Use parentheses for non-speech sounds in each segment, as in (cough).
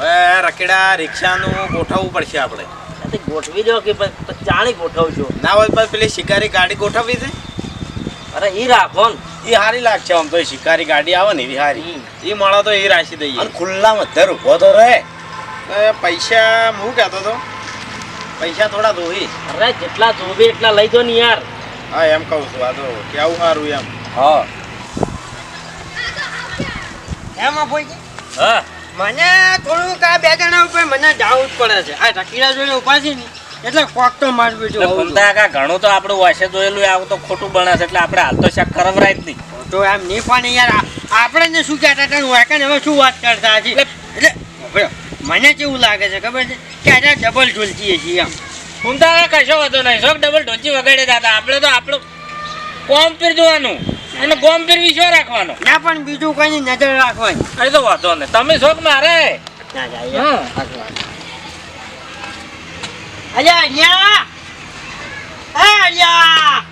હવે રકેડા રિક્ષાનું ગોઠવવું પડશે આપણે. ગોઠવી દો કે ચાણી ગોઠવજો. ના હોય પણ પેલી શિકારી ગાડી ગોઠવવી છે? અરે ઈ રાખો ને. એ સારી લાગશે આમ તો એ શિકારી ગાડી આવે ને એવી હારી. એ મળો તો એ રાખી દઈએ. ખુલ્લા મધ્યર ધર ઊભો તો રહે. એ પૈસા હું કહેતો હતો? પૈસા થોડા ધોવી અરે જેટલા ધોવી એટલા લઈ દો ને યાર. હા એમ કહું છું આ તો કેવું સારું એમ. હા. એમાં કોઈ હા. મને થોડુંક આ બે જણા ઉપર મને ડાઉટ પડે છે. આ ટકીડા જોઈને ઊભા છે ને એટલે કોક તો માર એટલે છું કા ઘણું તો આપણું વાસે જોયેલું આવું તો ખોટું બને છે એટલે આપણે હાલ તો શક ખરાબ જ નહીં. તો એમ નહીં પણ યાર આપણે ને શું કહેતા હતા હું એકને હવે શું વાત કરતા હજી? એટલે મને કેવું લાગે છે ખબર છે? કે આજે ડબલ ઢોલકીએ છીએ એમ. ભૂમતા કશો વાંધો નહીં. શોખ ડબલ ઢોલચી વગાડે દાદા. આપણે તો આપણું કોમ પીર જોવાનું. અને ગોમ ફેરવી શું રાખવાનો? ના પણ બીજું કઈ નજર રાખવાની. અરે તો વાંધો નહીં. તમે શોક મારે. અલ્યા અલ્યા. અલ્યા.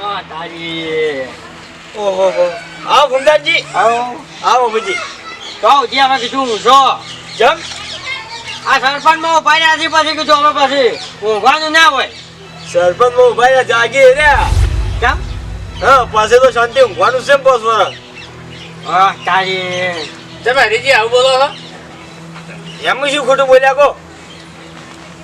હા તારી. ઓહો હો. આવો ગુંદાજી આવો. આવો બુજી કહો જે અમે કીધું છો જમ. આ સરપંચમાં ઊભા રહ્યા છે પછી કીધું અમે પછી ઊંઘવાનું ના હોય. સરપંચમાં ઊભા રહ્યા જાગી રહ્યા કેમ? હા પાસે તો શાંતિ ઊંઘવાનું છે બસ વરસ હા તારી તમે હરીજી આવું બોલો છો? એમ શું ખોટું બોલ્યા કો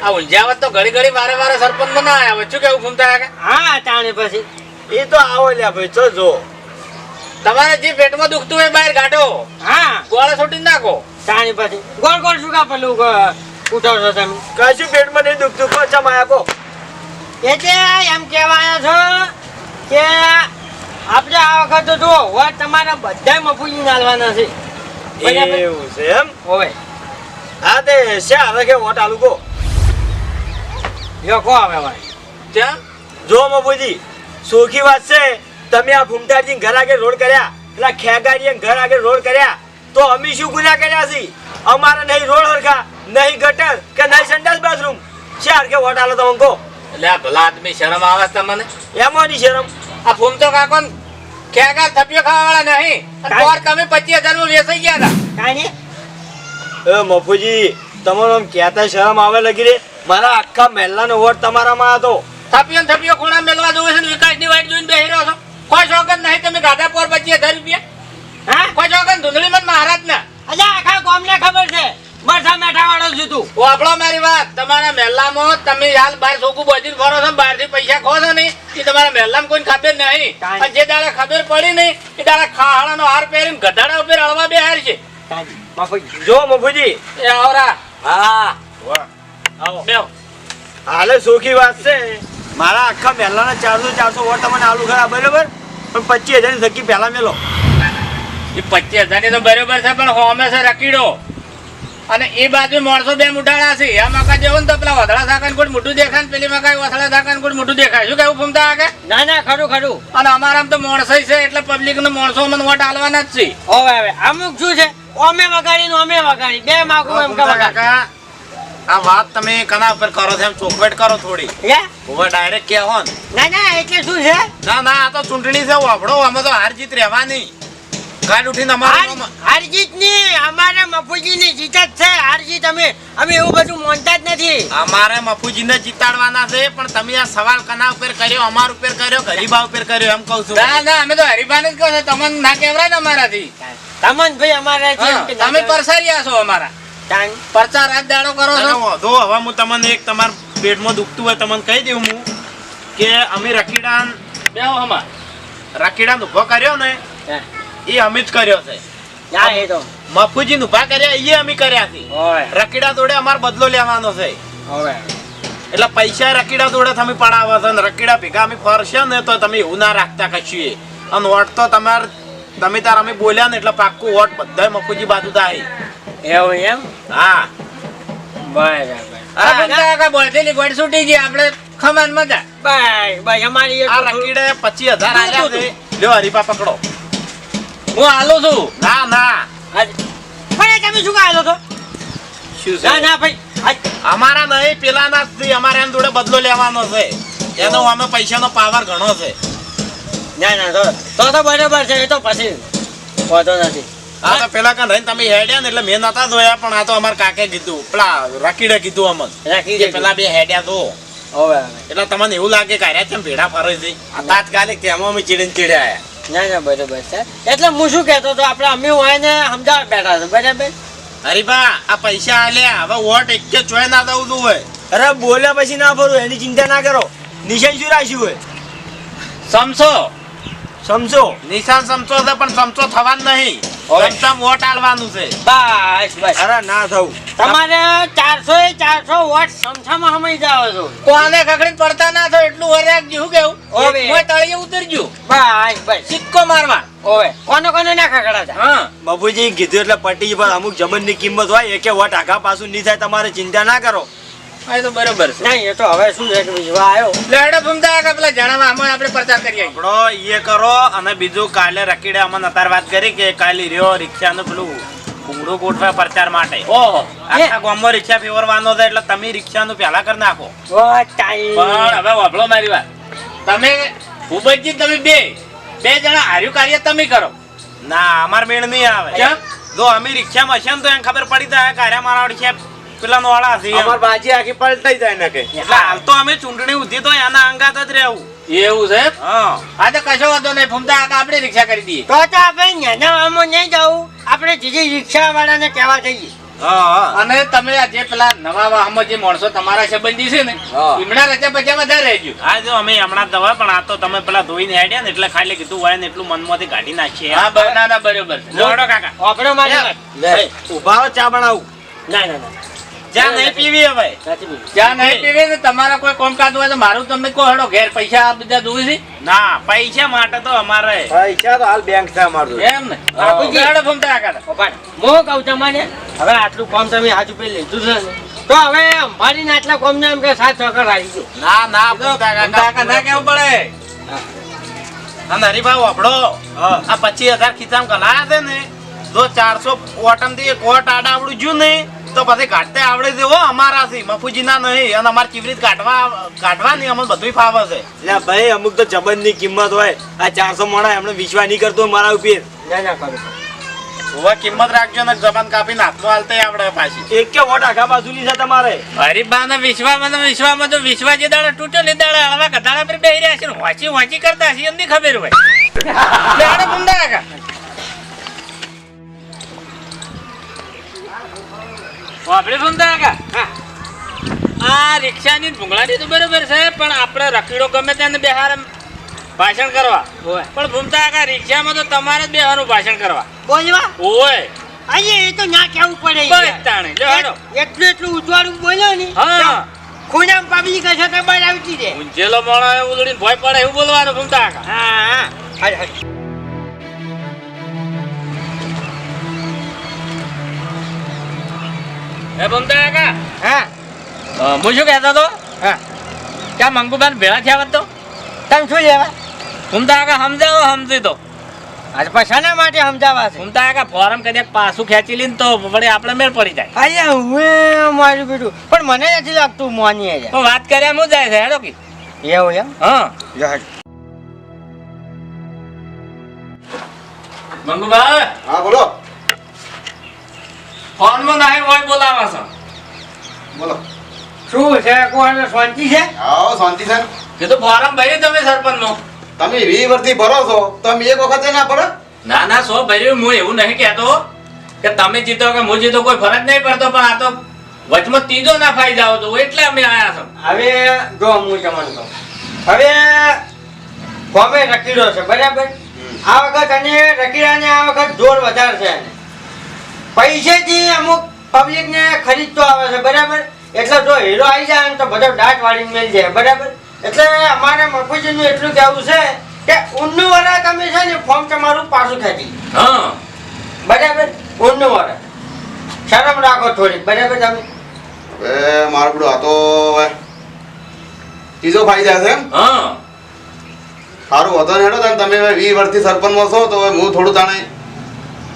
આ ઉલઝાવત તો ઘડી ઘડી વારે વારે સરપંચ ના આવ્યા વચ્ચું કેવું ભૂમતા કે હા તાણે પછી. એ તો આવો લ્યા ભાઈ ચો જો. તમારે જે પેટમાં દુખતું હોય બહાર કાઢો. હા. ગોળા છોટી નાખો. ટાણી પછી. ગોળ ગોળ શું કા પેલું ગ- ઉઠાવશો તમે? કશું પેટમાં નહીં દુખતું. કો ચમાયા કો એટલે એમ કહેવાયા છો? કે આપણે આ વખત તો જો વોટ તમારા બધા મફુજી નાલવાના છે. એવું છે એમ? હવે. હા તે છે હવે કે વોટ આલુ કો? યો કો આવે ભાઈ ત્યાં જો મફુજી સોખી વાત છે. તમે આ ભૂમતાજી ઘર આગળ રોડ કર્યા પેલા ખેગાડીએ ઘર આગળ રોડ કર્યા તો અમે શું ગુના કર્યા છે? અમારે નહીં રોડ હરખા નહીં ગટર કે નહીં સંડાસ બાથરૂમ છે હરખે વોટ આલો તમે કો એટલે આ ભલા આદમી શરમ આવે તમને? એમાં ની શરમ. આ ફૂમ તો કાકો ખેગા થપિયો ખાવા વાળા નહીં. અને તમે પચીસ હજારમાં વેસાઈ ગયા હતા? કાંઈ એ મફુજી તમારો આમ કહેતા શરમ આવે લગી રે. મારા આખા મહેલાનો વોટ તમારામાં હતો. થપિયો ને થપિયો ખૂણા મેલવા જોવે છે ને વિકાસની વાઈટ જોઈને બેહી રહ્યો છો. કોઈ શોખન નહીં તમે ગાધા પોર પચીસ હજાર રૂપિયા? હા? કોઈ શોખન? ધૂંધળી મન મહારાજ ના અલ્યા આખા ગામને ખબર છે. બરસા મેઠા વાળો છું તું. વાપરો મારી વાત. તમારા મહેલામાં તમે હાલ બાર છોકું બધી ફરો છો બહારથી પૈસા ખો છો નહીં? એ તમારા મહેલામાં કોઈ ખબર નહીં. અને જે દાડા ખબર પડી નહીં એ દાડા ખાહાડાનો હાર પહેરીને ગધાડા ઉપર અળવા બેહાર છે. તાજી જો મફુજી. એ આવરા. હા. આવો. હાલે સુખી વાત છે. મારા આખા મહેલાના ચારસો ચારસો વોટ તમને આલુ ખરા બરોબર? પણ પચીસ હજારની ધક્કી પહેલા મેલો. એ પચીસ હજારની તો બરોબર છે પણ હોમે છે રકીડો અને એ બાજુ માણસો બે મુઠાળા છે. આ મકા જેવો ને તો પેલા વધડા સાકાને કોઈ મોટું દેખાય ને પેલી મકાઈ વથડા સાકાને કોઈ મોટું દેખાય. શું કેવું ફૂમતા આગે? ના ના ખરું ખરું. અને અમારામાં તો માણસો છે એટલે પબ્લિક નો માણસો મને વોટ આલવાના જ છે. હવે હવે અમુક શું છે? ઓમે વગાડી ને અમે વગાડી. બે માગું એમ કે વગાડી. આ વાત તમે કના પર કરો છો? એમ ચોકવેટ કરો થોડી? હવે ડાયરેક્ટ કહો ને. ના ના એટલે શું છે? ના ના આ તો ચૂંટણી છે વાપડો આમાં તો હાર જીત રહેવાની. કાલ ઉઠીને અમારે હાર- હારજીતની અમારે મફુજી ની જીત જ છે. હારજીત અમે અમે એવું બધું માનતા જ નથી. અમારે મફુજીને જીતાડવાના છે પણ તમે આ સવાલ કના ઉપર કર્યો અમાર ઉપર કર્યો ગરીબા ઉપર કર્યો એમ કહું છું. ના ના અમે તો હરિભાન જ કહો છો તમને ના કેવરાય ને અમારાથી. તમન ભાઈ અમારા છે તમે પરસારિયા છો અમારા. પરચા રાત દાડો કરો છો. વાંધો હવે હું તમને એક તમારા પેટમાં દુખતું હોય તમને કહી દઉં હું કે અમે રકીડાન બેહો હમા રકીડાન ઊભો કર્યો ને. એ અમે જ કર્યો છે. એ તો. મફુજી ઊભા કર્યા એ અમે કર્યા છે. રકીડા જોડે અમારે બદલો લેવાનો છે. એટલે પૈસા રકીડા જોડે તમે પડાવો છો ને રકીડા ભેગા અમે ફરશે ને તો તમે એવું ના રાખતા કશું અને વોટ તો તમારે તમે તાર અમે બોલ્યા ને એટલે પાક્કું વોટ બધા મફુજી બાજુ થાય. એવું એમ? હા. બરાબર. છૂટી ગઈ. આપણે ખમાન મજા. બાય બાય અમારી રકીડે પચીસ હજાર લ્યો હરીપા પકડો. હું આલો છું. ના ના. પણ તમે શું કાઢો છો? શું ના ના ભાઈ. અમારા નહીં પેલાના જ અમારે એમ જોડે બદલો લેવાનો છે. એનો અમે પૈસાનો પાવર ઘણો છે. ના ના તો તો તો બરાબર છે એ તો પછી વાંધો નથી. હા તો પેલા કાં રહીને તમે હેડ્યા ને એટલે મેં નતા જોયા પણ આ તો અમારા કાકે કીધું. પેલા રાખીડે કીધું અમને. રાખી કે પેલા બે હેડ્યા તો. હવે એટલે તમને એવું લાગે કે આર્યા કેમ ભેડા ફરે છે આ તાત્કાલિક તેમાં અમે ચીડીને ચીડ્યા ના ના બરોબર છે. એટલે હું શું કહેતો હતો આપણે અમે હોય ને સમજાવવા બેઠા છે બરાબર? હરીભા આ પૈસા આલ્યા. હવે વોટ એક કે ચોય ના દઉં તું હોય અરે બોલ્યા પછી ના ફરું એની ચિંતા ના કરો. નિશાન શું રાખ્યું હોય? સમસો. સમજો નિશાન સમશો છે પણ સમસો થવાનું નહીં. ઓય. સમચામ વોટ આલવાનું છે. બસ બસ. અરે ના થવું. તમારે ચારસો એ ચારસો વોટ સમસમ સમય જાવ છો. કોને કકડીને પડતા ના થો એટલું વરાગ શું કેવું? ઓવે. મોય તળિયે ઉતરજો બસ બસ. સિક્કો મારવા. ઓવે. કોને કોને ના ખકડાતા હા. બાપુજી કીધું એટલે પટી પર અમુક જમીનની કિંમત હોય એકે વોટ આઘા પાછું નહીં થાય તમારે ચિંતા ના કરો. એ તો બરોબર છે. નહીં એ તો હવે શું છે કે વિશ્વા આવ્યો? લેડો ફૂમતા કાકા પેલા આમાં આપણે પ્રચાર કરીએ. આપણો એ કરો અને બીજું કાલે રકીડે અમને અત્યારે વાત કરી કે કાલે રહ્યો રિક્ષાનું પેલું ભૂંગળું ગોઠવે પ્રચાર માટે. ઓહો આખા ગામમાં રિક્ષા ફેરવાનો છે એટલે તમે રિક્ષાનું પહેલા કરી નાખો. પણ હવે વાપળો મારી વાત. તમે ભૂપતજી તમે બે. બે જણા હાર્યું કાર્ય તમે કરો. ના અમાર મેળ નહીં આવે. જો અમે રિક્ષામાં છે ને તો એને ખબર પડી જાય કાર્ય મારા રિક્ષા પેલા નોળા છે અમાર બાજી આખી પલટાઈ જાય ને કે. એટલે હાલ તો અમે ચૂંટણી ઉધી તો એના અંગાત જ રહેવું. એવું છે હા. આ તો કશો વાંધો નહીં ફૂમતા કાકા આપણે રિક્ષા કરી દઈએ. તો તો આપણે નાનામાં નહીં જવું આપણે જીજી રિક્ષા વાળાને કહેવા જઈએ. અને તમે જે પેલા નવા વાહમાં જે માણસો તમારા સંબંધી છે ને હિમણા એમના રજા પછી વધારે રહેજો. આ જો અમે હમણાં દવા પણ આ તો તમે પેલા ધોઈને હેડ્યા ને એટલે ખાલી કીધું હોય ને એટલું મનમાંથી કાઢી નાખીએ. હા બરાબર બરોબર. જોડો કાકા. આપણો મારી વાત. લે ઊભા હો, ચા બનાવું. ના ના ના. જ્યાં નહીં પીવી હવે? નથી જ્યાં નહીં પીવી ને તમારા કોઈ કોમકાજ હોય તો મારું તમે કહો હડો ઘેર પૈસા આ બધા જોઈ છે? ના પૈસા માટે તો અમારે. પૈસા તો હાલ બેંક છે અમારું. એમ ને? બાપુજી. હડો ફૂમતા રહો. હું કહું તમારે હવે આટલું કામ તમે હાજુ પે લીધું છે ને તો હવે અમારી ને આટલા કોમ ને એમ કે સાત ચોકર આવી ગયો. ના ના કાકા ના કેવું પડે? અને હરીભાઈ વાપડો આ પચીસ હજાર ખિસ્સામાં કલાયા છે ને. જો ચારસો ઓટમથી એક ઓટ આડા આવડું જ્યું નહીં તો પછી કાઢતા આવડે છે હો અમારાથી. મફુજી ના નહીં અને અમારે ચીવરીત કાઢવા કાઢવાની અમને બધું ફાવે છે. એટલે ભાઈ અમુક તો જબરની કિંમત હોય. આ ચારસો માણા એમને વિશ્વાસ નહીં કરતો મારા ઉપર. ના ના કરો હવે કિંમત રાખજો ને જબાન કાપી નાખતો હાલતે આવડે પાછી. એક કે વોટ આઘા બાજુ છે તમારે? હરીબા ને વિશ્વામાં વિશ્વામાં તો વિશ્વા જે દાડા તૂટ્યો ને દાડે. હળવા કથાડા પર બેહી રહ્યા છે વાંચી વાંચી કરતા હશે એમની ખબર હોય. (laughs) વાપરે ફૂમતા કાકા આ રિક્ષાની ભૂંગળાની તો બરોબર છે પણ આપણે રખીડો ગમે તેને બેહાર ભાષણ કરવા. હોય. પણ ભૂમતા કાકા રિક્ષામાં તો તમારે જ બેહાનું ભાષણ કરવા. બોલવા? ઓય. અહીંયા એ તો ના કેવું પડે બસ તાણે લે હેડો એટલું એટલું ઉજવાળું બોલ્યો ને. હા. ખૂણામ પબ્લિક હશે તો બહાર આવતી દે ઊંચેલો મોણો ઉલડીને ભય પડે એવું બોલવાનું ભૂમતા કાકા હા હા. એ ભૂમતા કાકા. હા? હું શું કહેતો હતો? હા? ક્યાં મંગુબાન ભેળા થયા તો? તમે શું લેવા? ભૂમતા કાકા સમજાવો સમજી તો આજે પછાના માટે સમજાવા છે? ભૂમતા કાકા ફોરમ કદાચ પાછું ખેંચી લઈને તો વળી આપણે મેળ પડી જાય. અહીંયા હું મારું બેટું પણ મને નથી લાગતું મોની તો વાત કર્યા હું જાય છે હેડો કે. એવું એમ? હા. મંગુબા. હા બોલો. ફોનમાં નાહી હોય બોલાવા છો. બોલો. શું છે? કોણ શાંતિ છે? આવો શાંતિ સર તો ફોરમ ભર્યું તમે સરપંચનો. તમે વી વર્ષથી ભરો છો. તમે એક વખતે ના ભરો ના ના સો ભર્યું હું એવું નહીં કહેતો. કે તમે જીતો કે હું જીતો કોઈ ફરક નહીં પડતો પણ આ તો વચમાં ત્રીજો ના ફાઈ જાવ તો એટલે અમે આયા છો. હવે જો હું તમને કહું. હવે કોમે રકીડો છે બરાબર? આ વખત અને રકીડાને આ વખત જોર વધારે છે એને. પૈસેથી અમુક પબ્લિક ને ખરીદતો આવે છે બરાબર? એટલે જો હીરો આવી જાય ને તો બધો દાંત વાળી મેળ જાય બરાબર? એટલે અમારે મફુજીનું એટલું કહેવું છે કે ઊનનું વાળા તમે છે ને ફોર્મ તમારું પાછું ખેંચી હા. બરાબર? ઊનનું વાળા શરમ રાખો થોડીક બરાબર તમે? એ મારું બધું આ તો ત્રીજો ફાયદા છે એમ. હા. સારું હતો ને હેડો તમે વી વર્ષથી સરપંચમાં છો તો હું થોડું તાણે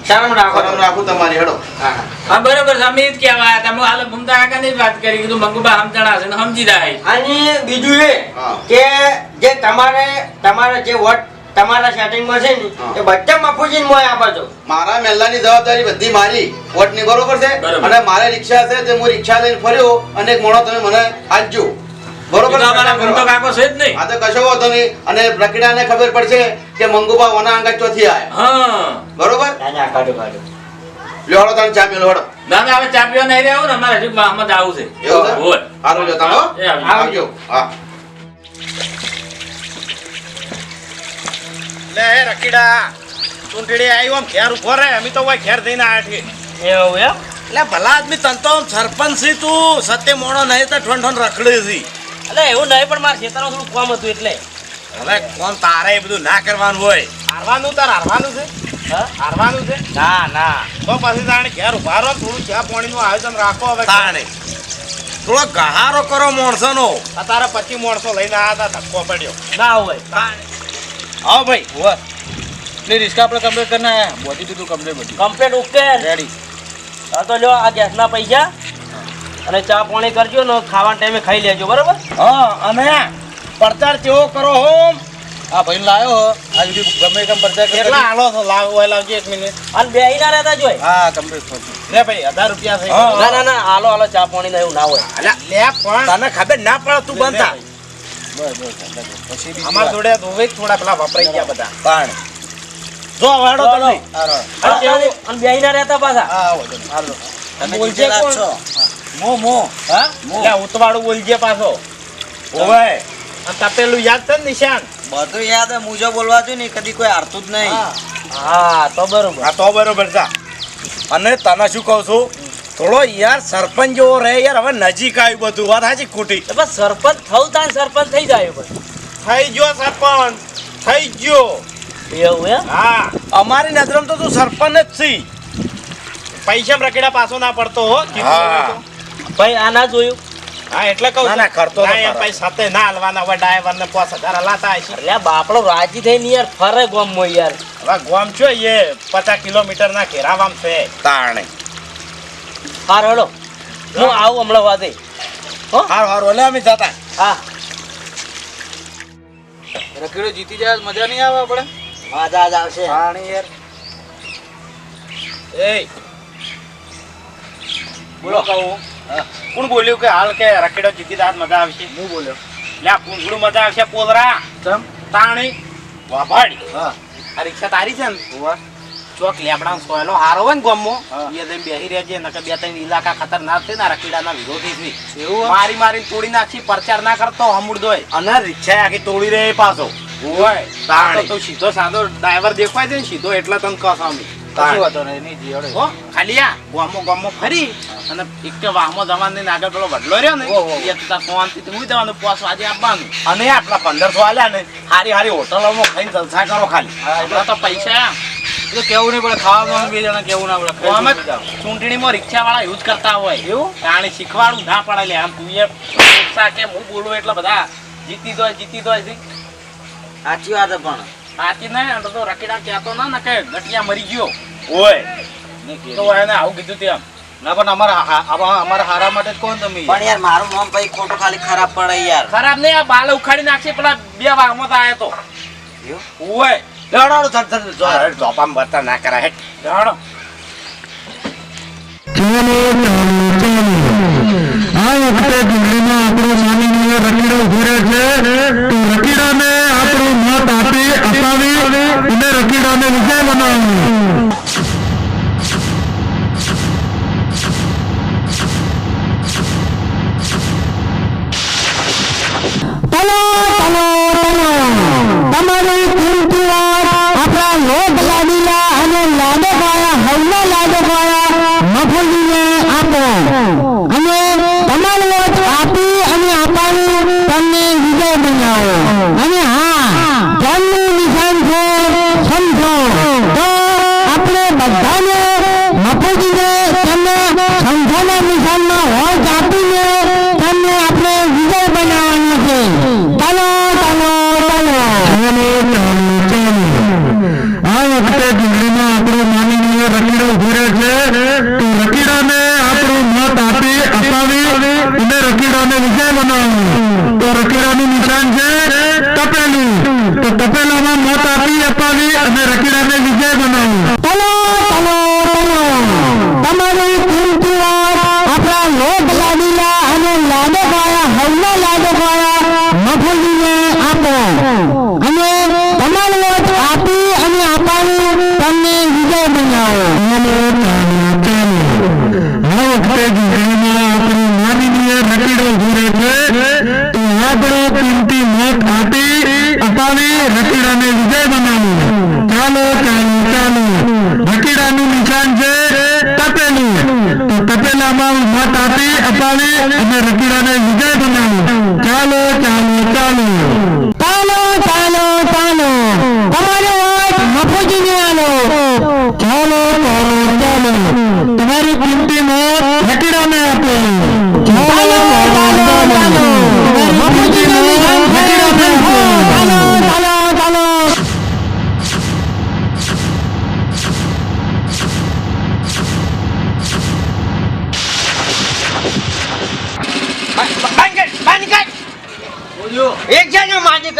શરમ રાખો. શરમ રાખું તમારી હેડો. હા હા. બરોબર છે અમે જ કહેવા આવ્યા હતા હું હાલ ભૂમતા કાકાની જ વાત કરી. કીધું મંગુબા સમજણા છે સમજી જાય. અને બીજું એ કે જે તમારે તમારે જે વોટ તમારા સેટિંગમાં છે ને એ બધા મફુજીને મોય આપો મારા મહેલાની જવાબદારી બધી મારી વોટની બરોબર છે? અને મારે રિક્ષા છે તે હું રિક્ષા લઈને ફર્યો અને એક મોણો તમે મને આપજો. બરોબર? તો અમારા ગુણ કાકો છે જ નહીં. આ તો કશો વાંધો નહીં. અને પ્રકીડાને ખબર પડશે કે મંગુબા ઓના અંગત ચોથી આય. હા. બરોબર? ના ના કાઢો કાઢો. લ્યો તને ચા પીલો હળો ના હવે ચા પીવા નહીં રહેવું ને અમારે હજી મહમદ આવું છે. એવું છે? બોલ. સારું જો તાણો આવજો. હા. લે હે રકીડા ચૂંટણી આવ્યો આમ ઘેર ઊભો રે અમે તો ભાઈ ઘેર જઈને આયા છીએ. એવું એમ? એટલે ભલા આદમી તન તો સરપંચ છે તું. સત્ય મોણો નહીં તો ઠોન ઠોન રખડી છે. એટલે એવું નહીં પણ મારા ખેતરમાં થોડું કામ હતું એટલે. હવે કોણ તારે એ બધું ના કરવાનું હોય? હારવાનું તાર હારવાનું છે? હા? હારવાનું છે? ના ના. તો પછી તાણે ઘેર ઊભા રહો થોડું ચા પાણીનું આયોજન રાખો હવે. તાણે. થોડો ગહારો કરો માણસોનો. નો તારા પચી માણસો લઈને આવ્યા હતા ધક્કો પડ્યો. ના હોય. આવો ભાઈ ને રિસ્કા આપણે કમ્પ્લેટ કરીને આયા. બોડી દીધું કમ્પ્લેટ બધું. કમ્પ્લેટ ઓકે રેડી હા તો લ્યો આ ગેસના પૈસા. અને ચા પાણી કરજો ને ખાવાના ટાઈમે ખાઈ લેજો બરાબર? હા અને પ્રચાર કેવો કરો હો. આ ભાઈ લાયો હો. આ સુધી ગમે તેમ પરચાર કેટલા હાલો છો? લાવ ઓય લાવજો એક મિનિટ. અને બે ના રહેતા જોઈ હા કમ્પ્લીટ લે ભાઈ હજાર રૂપિયા થઈ હા. ના ના ના હાલો હાલો ચા પાણી ને એવું ના હોય. અલ્યા, લે પણ. તને ખબર ના પડે તું બનતા. અમાર જોડે ધોવે થોડા પેલા વપરાઈ ગયા બધા. પણ. જો વાડો. તમે. હા? અને બે ના રહેતા પાછા. હા. હાલો. તમે બોલજે કોણ? છો. મો મો. હા? મો. લે ઉતવાળું બોલજે પાછો. ઓવે તપેલું યાદ છે ને નિશાન? બધું યાદ હે, મુજો બોલવા જોઈએ ને કદી કોઈ હારતું જ નહીં. હા. તો બરોબર. હા તો બરોબર જા. અને તને શું કહું છું? થોડો યાર સરપંચ જેવો રહે યાર હવે નજીક આવ્યું બધું. વાત સાચી ખોટી? બસ સરપંચ થવું તાન સરપંચ થઈ જાય પછી થઈ ગયો સરપંચ. થઈ ગયો. એવું એમ? હા. અમારી નજરમાં તો તું સરપંચ જ છી. પૈસા રકેડા પાછો ના પડતો હો. ભાઈ આ ના જોયું. હા એટલે કહું ના, કરતો ના, એમ સાથે ના હાલવાના હોય ડ્રાઈવર ને પાંચ હજાર હલાતા હશે. એટલે બાપડો રાજી થઈને યાર ફરે ગોમમાં યાર. હવે ગોમ છો એ પચાસ કિલોમીટર ના ઘેરાવામ છે. તાણે. હાર હળો હું આવું હમણાં હો? હારું હારું અમે જતા. હા. રખીડો જીતી જાય મજા નહીં આવે આપણે? મજા જ આવશે. પાણી યાર. એ. બોલો. કહું કોણ બોલ્યું કે હાલ કે રખેડો જીતી દાદ મજા આવશે? હું બોલ્યો. લે આ કુંગળું મજા આવશે પોદરા. ચમ? તાણી. વાભાડી. હા. આ રિક્ષા તારી છે ને? હોવા. ચોક લેબડા સોયલો હારો હોય ને ગોમો એ જઈને બેહી રહેજે નકર બે ત્રણ ઇલાકા ખતરનાક છે ને રકીડાના વિરોધી છે. એવું મારી મારી તોડી નાખી પ્રચાર ના કરતો હમુડ દોય. અને રિક્ષા આખી તોડી રહે પાછો. હોય તાણી. તો સીધો સાદો ડ્રાઈવર દેખાય છે ને સીધો એટલા તને કહો અમે ખાલી આ. ગામો ગામો ફરી. અને એક વાહમાં જવાનું આગળ પેલો વડલો રહ્યો ને ઓહો, ઓહો. એ તું તાર શાંતિથી જવાનું પોસ આજે આપવાનું અને આટલા પંદરસો આલ્યા ને હારી હારી હોટલોમાં ખાઈને જલસા કરો ખાલી. હા, એટલા તો પૈસા તો કેવું નહીં પડે ખાવાનું બે જણા કેવું ના પડે અમે ચૂંટણીમાં રિક્ષા વાળા યુઝ કરતા હોય. એવું? તાણે શીખવાડું ના પડે લે આમ તું એ કે હું બોલું એટલે બધા જીતી દો જીતી દો સાચી વાત પણ. સાચી ને એટલે તો રકીડા કહેતો ના ને કે ગટિયા મરી ગયો. ઓય. તો એને આવું કીધું તેમ. ના પણ અમારા અમારા હારા માટે જ કોણ તમે? પણ યાર મારું નામ ખોટું ખાલી ખરાબ પડે યાર. ખરાબ નહીં આ બાલ ઉખાડી નાખશે પેલા બે વાગમાં તો તો. ઓય. જો હેડ જોપામ બતા ના કરા હેડ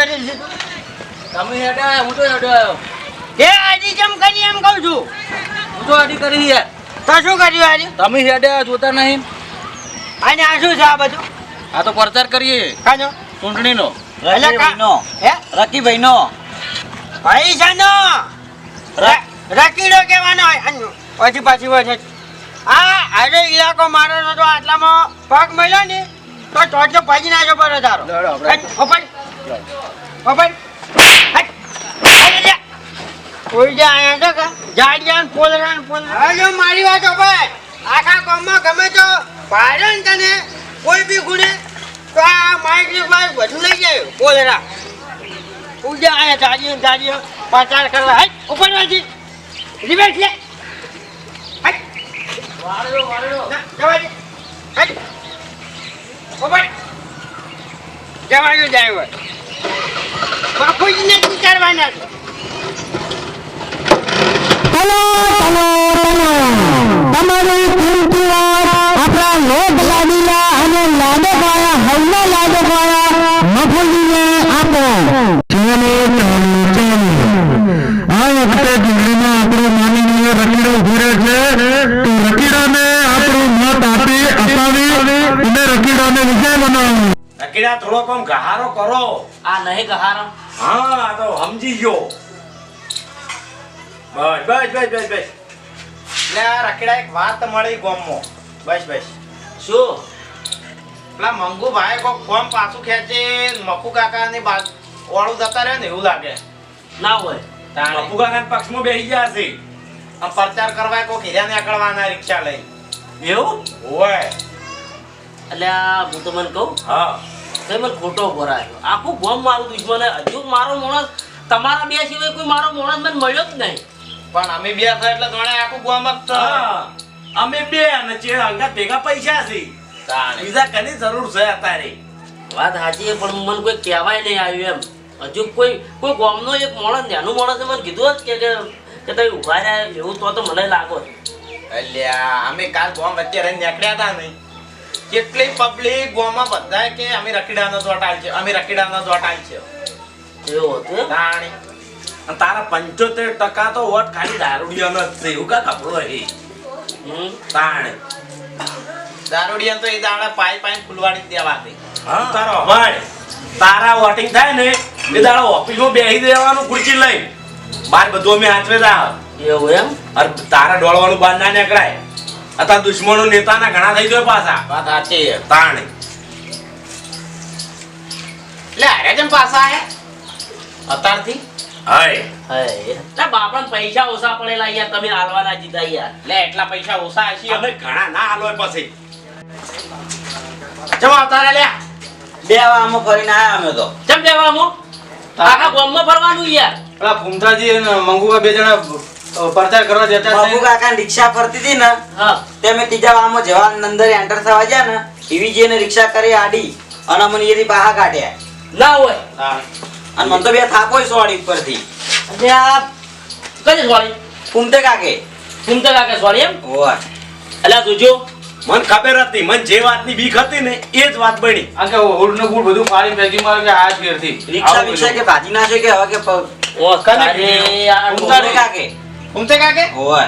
કરી છે. તમે હેડે હું તો હેડે આવ્યો. એ આજી જેમ કરી એમ કહું છું? હું તો આડી કરી યાર તો શું કર્યું આજે? તમે હેડે જોતા નહીં. અને આ શું છે આ બધું? આ તો પ્રચાર કરીએ. કાજો ચૂંટણીનો. કા- હે? રકીભાઈ નો પૈસાનો રકીડો કહેવાનો પછી પાછી હોય આ આજે ઇલાકો મારો નતો આટલામાં પગ મળ્યો ને તો ચોચો ભાજી નાખ્યો પડે તારો લડો આપણે. હટ, ઓપન ઓપન હટ. અરે લે. કોઈ જે આયા છે કે? જાડિયા ને પોલરા હવે મારી વાત ઓપન આખા ગામમાં ગમે તો પાડ્યો તને કોઈ બી ગુને તો આ માઇકની વાત બધું લઈ જાય. પોલરા પૂજા આયા જાડીએ ને પાચાર કરવા. હટ ઉપર વાજી રિવેટ લે. હટ. ના, જવા દે. હટ. ઉપર. જવા દે ડ્રાઈવર બાપુજીને જ વિચારવાના છે. ચલો તમારી થોડો કોમ ગહારો કરો. આ નહીં ગહારો. હા આ તો સમજી ગયો. બસ બસ બસ બસ બસ. એટલે આ રખડા એક વાત મળી ગોમમાં. બસ બસ. શું? પેલા મંગુભાઈ કોક ફોર્મ પાછું ખેંચે મકુ કાકા ની બાજુ વાળું જતા રહે ને એવું લાગે. ના હોય. મકુ કાકા પક્ષમાં બેસી ગયા છે. આમ પ્રચાર કરવા કોક હીરા નીકળવાના રિક્ષા લઈ. એવું? હોય. એટલે આ હું તો મને કહું? હા. તો મને ખોટો ભરાયો. આખું ગોમ મારું દુશ્મન. હજુ મારો માણસ તમારા બે સિવાય કોઈ મારો માણસ મને મળ્યો જ નહીં. પણ અમે બે થયા એટલે જોણે આખું ગોમ જ અમે બે અને જે અંગા ભેગા પૈસા છે. બીજા કની જરૂર છે અત્યારે. વાત સાચી પણ મને કોઈ કહેવાય નહીં આવ્યું એમ. હજુ કોઈ કોઈ ગામનો એક માણસ નાનું માણસે મને કીધું જ કે કે- કે તમે ઊભા રહ્યા એવું તો તો મને લાગો. અલ્યા અમે કાલ ગોમ વચ્ચે રહીને નીકળ્યા હતા ને. કેટલી પબ્લિક ગોમાં બધાય કે અમે રખીડાનો આલ છે અમે રખીડાનો આલ છે. એવું હતું એમ? અને તારા પંચોતેર ટકા તો વોટ ખાલી દારૂડિયાનો જ છે એવું કા કપડો એ હમ. તાણે. દારૂડિયા તો એ દાડા પાઈ પાઈ ફૂલવાડી દેવા દે. તારો ભાઈ તારા વોટિંગ થાય ને એ દાડો ઓફિસમાં બેસી દેવાનું ખુરશી લઈ બાર બધું અમે હાથવે જાવ એવું એમ? અરે તારા ડોળવાનું બાર ના નીકળાય. અત્યારે દુશ્મનો નેતાના ઘણા થઈ ગયો પાછા. વાત સાચી છે. તાણે. લે અરે જેમ પાછા આયા? અતારથી? હાય. હાય. લે બાપણ પૈસા ઓછા પડેલા યાર તમે હાલવાના જીતા યાર. લે એટલા પૈસા ઓછા હશે. અમે ઘણા ના હાલો પછી. ચમ આવતા લે. બે આમાં ફરીને આયા અમે તો. કેમ દેવામાં આખા ગામમાં ફરવાનું યાર. પેલા ફૂમતાજી અને મંગુકા બે જણા પ્રચાર કરવા જતા બાપુ કાકા રિક્ષા ફરતી હતી ને હા. તે મેં ત્રીજા વારમાં જવા અંદર એન્ટર થવા ગયા ને એવી જઈને રિક્ષા કરી આડી અને અમને એથી બહાર કાઢ્યા. ના હોય. અને મને તો બે થાપો સોડી ઉપરથી. અને આ કઈ સોડી ફૂમતે કાકે. ઘૂમતા કાકે સોડી એમ? હોય. એટલે જોજો. મન ખબર હતી મન જે વાતની બીક હતી ને એ જ વાત બની. આ કે હુડ ને ગુડ બધું ફાડી ફેંકી મારે કે આજ ઘેરથી રિક્ષા રિક્ષા કે ભાજી નાખે કે હવે કે ઓ તારે આ ફૂમતે કાકે? ઉમતે કાકે? ઓય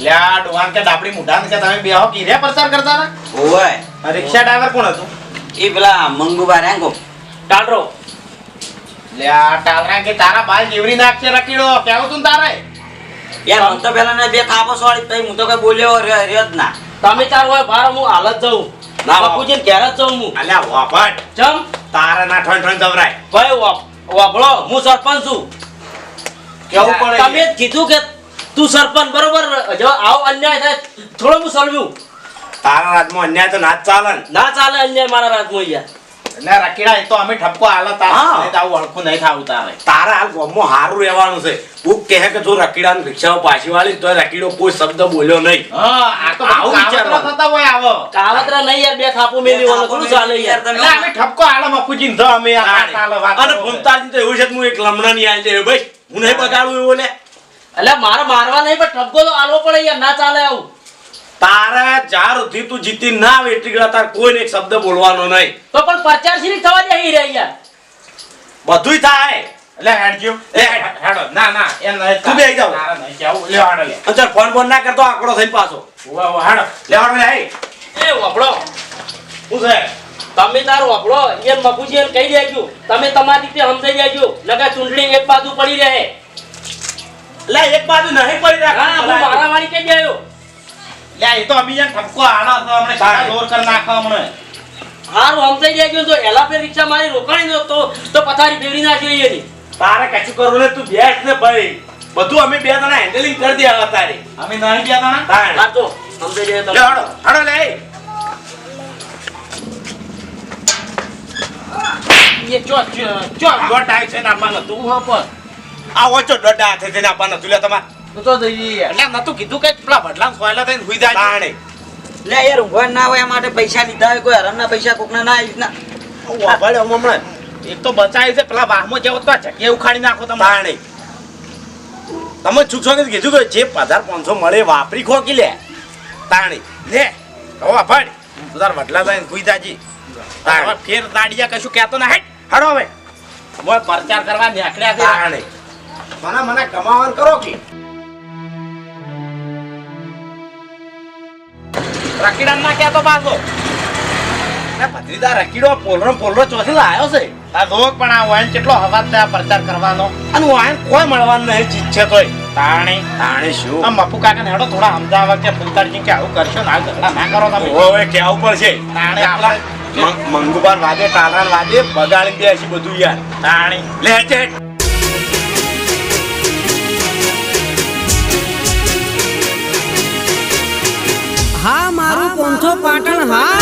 લ્યા આ ડોહાન કે મુઢા મુઢાન કે તમે બેહો કીરે પ્રચાર કરતા હતા? ઓય રિક્ષા ડ્રાઈવર કોણ હતું? એ પેલા મંગુબા રેંગો. ટાળરો લ્યા આ ટાવરા કે તારા બાલ જીવરી નાખશે રકીડો કેવું તું તારે? યાર હું તો પેલા ને બે થાપો સોડી તઈ હું તો કઈ બોલ્યો રહ્યો જ ના. તમે તાર હોય ભાર હું હાલ જ જાઉં. ના, બાપુજી ઘેર જ જઉં હું. અલ્યા વાપટ ચમ. તારા ના ઠણ ઠણ દવરાય ભાઈ વાપ- વાપરો હું સરપંચ છું. કેવું પડે? તમે જ કીધું કે તું સરપંચ બરોબર? જો આવો અન્યાય થાય થોડો હું સલવ્યું તારા રાજમાં અન્યાય તો ના ચાલે ના. ચાલે અન્યાય મારા રાજમાં યાર એટલે રકીડા એ તો અમે ઠપકો હાલત હા. નહીં તો આવું હળખું નહીં થાવું તારે. તારા હાલ ગામમાં હારું રહેવાનું છે. તું કહે કે જો રકીડાની રિક્ષાઓ પાછી વાળી તો રકીડો કોઈ શબ્દ બોલ્યો નહીં. આ તો આવું આવું. વિચારવા થતા હોય આવો. કાવતરા નહીં યાર બે થાપો મેલી વાળો ચાલે યાર. અમે ઠપકો હાલો મફુજી તો અમે આ અને ભૂમતાજી તો એવું છે હું એક લમણા ની આલ ભાઈ. હું નહીં બગાડું એવું લે એટલે મારે મારવા નહીં પણ ઠપકો તો આલવો પડે યાર ના ચાલે આવું. તારા ચાર સુધી તું જીતી ના આવે એટલી ગળા તાર કોઈને એક શબ્દ બોલવાનો નહીં. તો પણ પ્રચાર શી થવા દે અહીં રહી યાર. બધુંય થાય. એટલે હેડજો. એ હેડો ના ના એ નહીં તું બેહી જાઓ. તારે નહીં જાવું. હાડો લે અંતર ફોન ફોન ના કરતો આકડો થઈને પાછો. હેડો ઉવા હાડો. લે એ વપડો શું છે? તમે તારો વપડો એ મફુજી એમ કહી દેજો. તમે તમારી રીતે સમજાઈ દેજો. નકર ચૂંટણી એક બાજુ પડી રહે. લે એક બાજુ નહીં પડી હા હું મારા વાળી કહી દેયો. લે એ તો અમી જેમ ઠપકો આડો તો અમને. જોર કર નાખો અમને. હારું સમજાઈ દેજો. તો એલા પે રિક્ષા મારી રોકાણી દો તો તો પથારી બેવડી ના જોઈએ ની તારે કશું કરવું ને તું બેસ ને ભાઈ. બધું અમે બે જણા હેન્ડલિંગ કરી દે હવે તારે. અમે નહીં ગયા તાણા. હા તો સમજાઈ દેજો લે હાડો હાડો લે ચો ચો દોઢ છે ને આપવાનું તું હો પર આ ઓછો દોડા હાથે થઈને આપવાના તું લે તમાર. તો જઈએ એટલે નતું કીધું કે પેલા ભડલામ સોયલા થઈને હુઈ જાય. તાણે લે યાર ઊંઘવા ના હોય એ માટે પૈસા લીધા હોય કોઈ હરામના પૈસા કોકના ના આવી રીતના. વાભાડે હમણાં. એક તો બચાવી છે પેલા વાહમાં જેવો તો આ જગ્યાએ ઉખાડી નાખો તમે. તાણે તમે ચૂકશો ને કીધું કે જે પધાર પાંચસો મળે વાપરી ખોકી લે. તાણી. લે હવે તાર વડલા થઈને હુઈ જાજી. ફેર દાડિયા કશું કહેતો ના. હેટ હાડો હવે. મોય પ્રચાર કરવા નીકળ્યા છે. આણે મને મને કમાવાનું કરો કે? રકીડા ના તો પાછો. ભત્રીજા રકીડો પોલરો પોલરો ચોથી લાયો છે. આ રોગ પણ આ વાયન કેટલો હવાજ છે આ પ્રચાર કરવાનો. અને વાયન કોઈ મળવાનું નહીં ચીજ છે તોય. તાણી. તાણે શું? આ મપુ કાકા ને હેડો થોડા સમજાવવા કે ફૂલતાડજી કે આવું કરશો ને આ ઝઘડા ના કરો તમે. ઓવે કેવું પડશે. તાણે આપણે મંગુબાન વાદે તારાન વાગે, બગાડી દે છે બધું યાર. તાણી. લે છે. હા, મારું પોંથો પાટણ, હા.